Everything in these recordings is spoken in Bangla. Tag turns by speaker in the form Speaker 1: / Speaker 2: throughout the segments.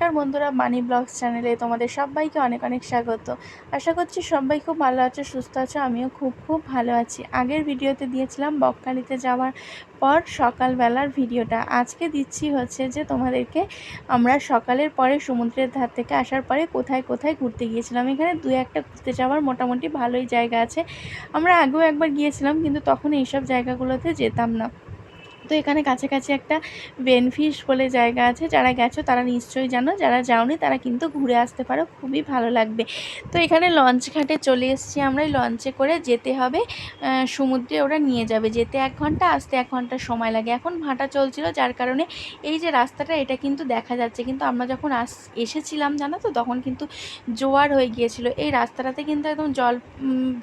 Speaker 1: নমস্কার বন্ধুরা মানি ব্লগস চ্যানেলে তোমাদের সবাইকে অনেক অনেক স্বাগত। আশা করছি সবাই খুব ভালো আছো, সুস্থ আছো, আমিও খুব খুব ভালো আছি। আগের ভিডিওতে দিয়েছিলাম বকখালিতে যাওয়ার পর সকালবেলার ভিডিওটা। আজকে দিচ্ছি হচ্ছে যে তোমাদেরকে আমরা সকালের পরে সমুদ্রের ধার থেকে আসার পরে কোথায় কোথায় ঘুরতে গিয়েছিলাম। এখানে দু একটা ঘুরতে যাওয়ার মোটামুটি ভালোই জায়গা আছে। আমরা আগেও একবার গিয়েছিলাম, কিন্তু তখন এইসব জায়গাগুলোতে যেতাম না। তো এখানে কাছাকাছি একটা বেনফিশ বলে জায়গা আছে, যারা গেছো তারা নিশ্চয়ই জানো, যারা যাওনি তারা কিন্তু ঘুরে আসতে পারো, খুবই ভালো লাগবে। তো এখানে লঞ্চ ঘাটে চলে এসেছি আমরা, এই লঞ্চে করে যেতে হবে সমুদ্রে ওরা নিয়ে যাবে, যেতে এক ঘণ্টা, আসতে এক ঘণ্টা সময় লাগে। এখন ভাটা চলছিল, যার কারণে এই যে রাস্তাটা, এটা কিন্তু দেখা যাচ্ছে। কিন্তু আমরা যখন আস, এসেছিলাম, জানো তো, তখন কিন্তু জোয়ার হয়ে গিয়েছিল। এই রাস্তাটাতে কিন্তু একদম জল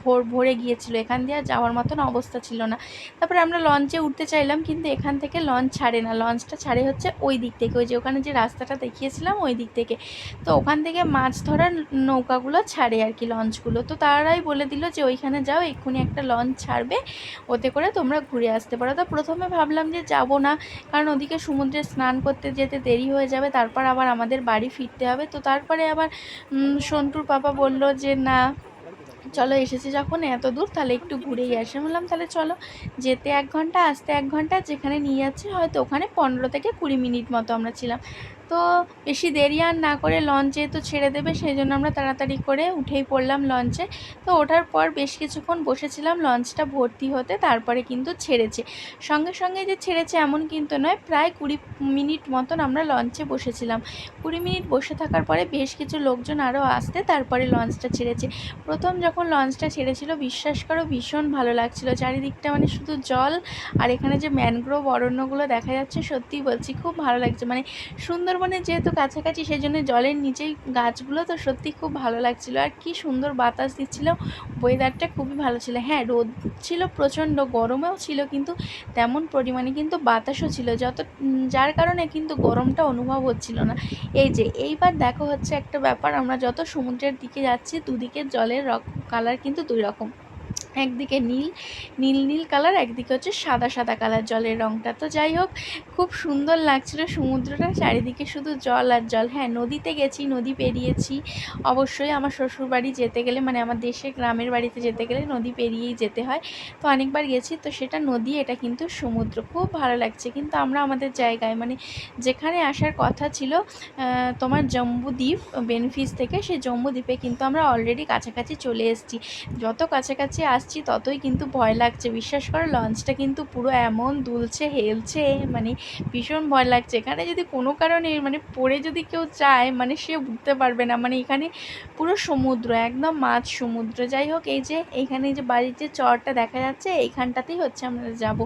Speaker 1: ভোর, ভরে গিয়েছিল। এখান দিয়ে যাওয়ার মতন অবস্থা ছিল না। তারপরে আমরা লঞ্চে উঠতে চাইলাম, কিন্তু এখান থেকে লঞ্চ ছাড়ে না। লঞ্চটা ছাড়ে হচ্ছে ওই দিক থেকে। ওই যে ওখানে যে রাস্তাটা দেখিয়েছিলাম, ওই দিক থেকে। তো ওখান থেকে মাছ ধরার নৌকাগুলো ছাড়ে আর কি লঞ্চগুলো তো তারাই বলে দিল যে, ওইখানে যাও, এক্ষুনি একটা লঞ্চ ছাড়বে। ওতে করে তোমরা ঘুরে আসতে পারো। তো প্রথমে ভাবলাম যে, যাব না। কারণ ওদিকে সমুদ্রে স্নান করতে যেতে দেরি হয়ে যাবে। তারপর আবার আমাদের বাড়ি ফিরতে হবে। তো তারপরে আবার সন্টুর পাপা বলল যে, না চলো এসেছি যখন, এত দূর, তাহলে একটু ঘুরেই আসে। বললাম, তাহলে চলো, যেতে এক ঘণ্টা, আসতে এক ঘণ্টা, যেখানে নিয়ে যাচ্ছে, হয়তো ওখানে পনেরো থেকে কুড়ি মিনিট মতো আমরা ছিলাম। তো বেশি দেরি আর না করে লঞ্চে তো ছেড়ে দেবে সেই জন্য আমরা তাড়াতাড়ি করে উঠেই পড়লাম লঞ্চে তো ওঠার পর বেশ কিছুক্ষণ বসেছিলাম লঞ্চটা ভর্তি হতে, তারপরে কিন্তু ছেড়েছে। সঙ্গে সঙ্গে যে ছেড়েছে এমন কিন্তু নয়, প্রায় কুড়ি মিনিট মতন আমরা লঞ্চে বসেছিলাম। কুড়ি মিনিট বসে থাকার পরে বেশ কিছু লোকজন আরও আসতে, তারপরে লঞ্চটা ছেড়েছে। প্রথম যখন লঞ্চটা ছেড়েছিল, বিশ্বাস করো ভীষণ ভালো লাগছিল। চারিদিকটা মানে শুধু জল আর এখানে যে ম্যানগ্রোভ অরণ্যগুলো দেখা যাচ্ছে, সত্যিই বলছি খুব ভালো লাগছে। মানে সুন্দর সুন্দরবনের যেহেতু কাছাকাছি সেই জন্য জলের নিচেই গাছগুলো তো সত্যি খুব ভালো লাগছিল। আর কি সুন্দর বাতাস দিচ্ছিল। ওয়েদারটা খুবই ভালো ছিল। হ্যাঁ রোদ ছিল, প্রচণ্ড গরমেও ছিল কিন্তু তেমন পরিমাণে কিন্তু বাতাসও ছিল। যত যার কারণে কিন্তু গরমটা অনুভব হচ্ছিল না। এই যে, এইবার দেখো হচ্ছে একটা ব্যাপার। আমরা যত সমুদ্রের দিকে যাচ্ছি দুদিকে জলের কালার কিন্তু দুই রকম। একদিকে নীল নীল নীল কালার, একদিকে হচ্ছে সাদা সাদা কালার জলের রঙটা তো যাই হোক, খুব সুন্দর লাগছিল সমুদ্রটা, চারিদিকে শুধু জল আর জল। হ্যাঁ নদীতে গেছি, নদী পেরিয়েছি। অবশ্যই আমার শ্বশুরবাড়ি যেতে গেলে মানে আমার দেশে গ্রামের বাড়িতে যেতে গেলে নদী পেরিয়েই যেতে হয়। তো অনেকবার গেছি, তো সেটা নদী, এটা কিন্তু সমুদ্র। খুব ভালো লাগছে। কিন্তু আমরা আমাদের জায়গায় মানে যেখানে আসার কথা ছিল তোমার জম্বুদ্বীপ বেনফিস থেকে, সেই জম্বুদ্বীপে কিন্তু আমরা অলরেডি কাছাকাছি চলে এসেছি। যত কাছাকাছি আসছি ততই কিন্তু ভয় লাগছে। বিশ্বাস করো লঞ্চটা কিন্তু পুরো এমন দুলছে, হেলছে মানে ভীষণ ভয় লাগছে। এখানে যদি কোনো কারণে মানে পড়ে যদি কেউ চায় মানে সে উঠতে পারবে না। মানে এখানে পুরো সমুদ্র, একদম মাছ সমুদ্র। যাই হোক, এই যে এখানে যে বাড়ির যে চরটা দেখা যাচ্ছে, এইখানটাতেই হচ্ছে আমরা যাব।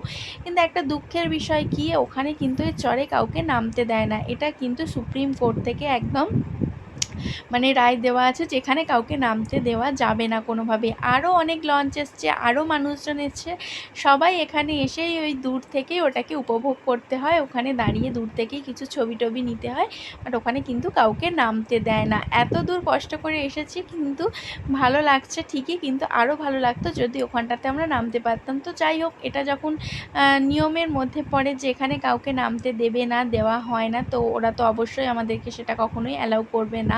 Speaker 1: কিন্তু একটা দুঃখের বিষয় কি, ওখানে কিন্তু এই চরে কাউকে নামতে দেয় না। এটা কিন্তু সুপ্রিম কোর্ট থেকে একদম মানে রায় দেওয়া আছে যেখানে কাউকে নামতে দেওয়া যাবে না কোনোভাবে। আরও অনেক লঞ্চ এসছে আরও মানুষজন এসছে। সবাই এখানে এসেই ওই দূর থেকেই ওটাকে উপভোগ করতে হয়, ওখানে দাঁড়িয়ে দূর থেকেই কিছু ছবি টবি নিতে হয় বাট ওখানে কিন্তু কাউকে নামতে দেয় না। এত দূর কষ্ট করে এসেছি কিন্তু ভালো লাগছে ঠিকই, কিন্তু আরও ভালো লাগতো যদি ওখানটাতে আমরা নামতে পারতাম। তো যাই হোক, এটা যখন নিয়মের মধ্যে পড়ে যে এখানে কাউকে নামতে দেবে না, দেওয়া হয় না, তো ওরা তো অবশ্যই আমাদেরকে সেটা কখনোই অ্যালাউ করবে না।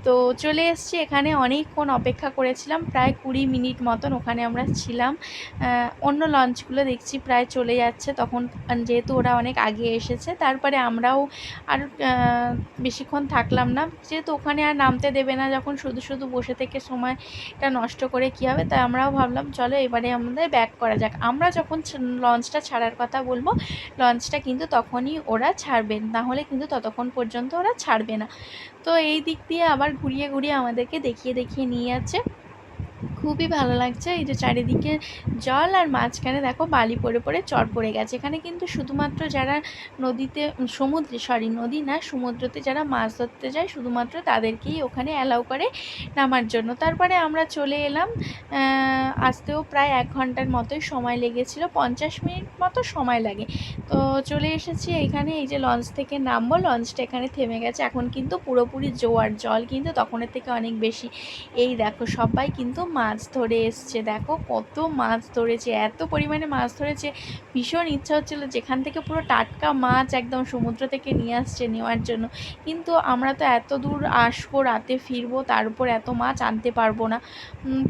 Speaker 1: তো চলে এসছি। এখানে অনেকক্ষণ অপেক্ষা করেছিলাম, প্রায় কুড়ি মিনিট মতন ওখানে আমরা ছিলাম। অন্য লঞ্চগুলো দেখছি প্রায় চলে যাচ্ছে। তখন যেহেতু ওরা অনেক আগে এসেছে, তারপরে আমরাও আর বেশিক্ষণ থাকলাম না। যেহেতু ওখানে আর নামতে দেবে না, যখন শুধু শুধু বসে থেকে সময়টা নষ্ট করে কী হবে, তাই আমরাও ভাবলাম, চলো এবারে আমাদের ব্যাক করা যাক। আমরা যখন লঞ্চটা ছাড়ার কথা বলব, লঞ্চটা কিন্তু তখনই ওরা ছাড়বেন নাহলে কিন্তু ততক্ষণ পর্যন্ত ওরা ছাড়বে না। তো এই দিক দিয়ে আবার ঘুরিয়ে ঘুরিয়ে আমাদেরকে দেখিয়ে দেখিয়ে নিয়ে যাচ্ছে। খুবই ভালো লাগছে। এই যে চারিদিকে জল আর মাঝখানে দেখো বালি পড়ে পড়ে, চর পড়ে গেছে। এখানে কিন্তু শুধুমাত্র যারা নদীতে সমুদ্রে সরি নদী না, সমুদ্রতে যারা মাছ ধরতে যায়, শুধুমাত্র তাদেরকেই ওখানে অ্যালাউ করে নামার জন্য। তারপরে আমরা চলে এলাম আসতেও প্রায় এক ঘণ্টার মতোই সময় লেগেছিল, পঞ্চাশ মিনিট মতো সময় লাগে। তো চলে এসেছি এখানে, এই যে লঞ্চ থেকে নামবো, লঞ্চটা এখানে থেমে গেছে। এখন কিন্তু পুরোপুরি জোয়ার জল কিন্তু তখনের থেকে অনেক বেশি। এই দেখো সবাই কিন্তু মাছ মাছ ধরে এসছে। দেখো কত মাছ ধরেছে, এত পরিমাণে মাছ ধরেছে। ভীষণ ইচ্ছা হচ্ছিল যেখান থেকে পুরো টাটকা মাছ একদম সমুদ্র থেকে নিয়ে আসছে নেওয়ার জন্য। কিন্তু আমরা তো এত দূর আসব, রাতে ফিরবো, তার উপর এত মাছ আনতে পারব না।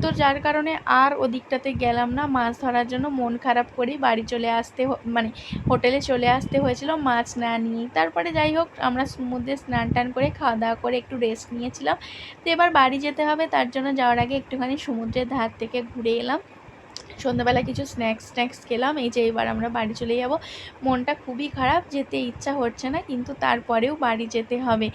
Speaker 1: তো যার কারণে আর ওদিকটাতে গেলাম না। মাছ ধরার জন্য মন খারাপ করেই বাড়ি চলে আসতে মানে হোটেলে চলে আসতে হয়েছিল মাছ না নিয়েই। তারপরে যাই হোক, আমরা সমুদ্রে স্নান টান করে খাওয়া দাওয়া করে একটু রেস্ট নিয়েছিলাম। তো এবার বাড়ি যেতে হবে, তার জন্য যাওয়ার আগে একটুখানি সমুদ্রের ধার থেকে ঘুরে এলাম। সন্ধ্যাবেলা কিছু স্ন্যাক্স স্ন্যাক্স খেলাম। এই যে এবার আমরা বাড়ি চলে যাব। মনটা খুবই খারাপ, যেতে ইচ্ছা হচ্ছে না, কিন্তু তারপরেও বাড়ি যেতে হবে।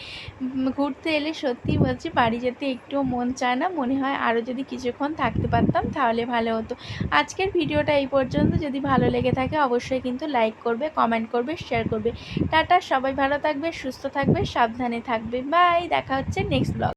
Speaker 1: ঘুরতে এলে সত্যি বলছি, বাড়ি যেতে একটুও মন চায় না। মনে হয় আরও যদি কিছুক্ষণ থাকতে পারতাম, তাহলে ভালো হতো। আজকের ভিডিওটা এই পর্যন্ত। যদি ভালো লেগে থাকে, অবশ্যই কিন্তু লাইক করবে কমেন্ট করবে শেয়ার করবে। টাটা, সবাই ভালো থাকবে, সুস্থ থাকবে, সাবধানে থাকবে। বাই দেখা হচ্ছে নেক্সট ব্লগ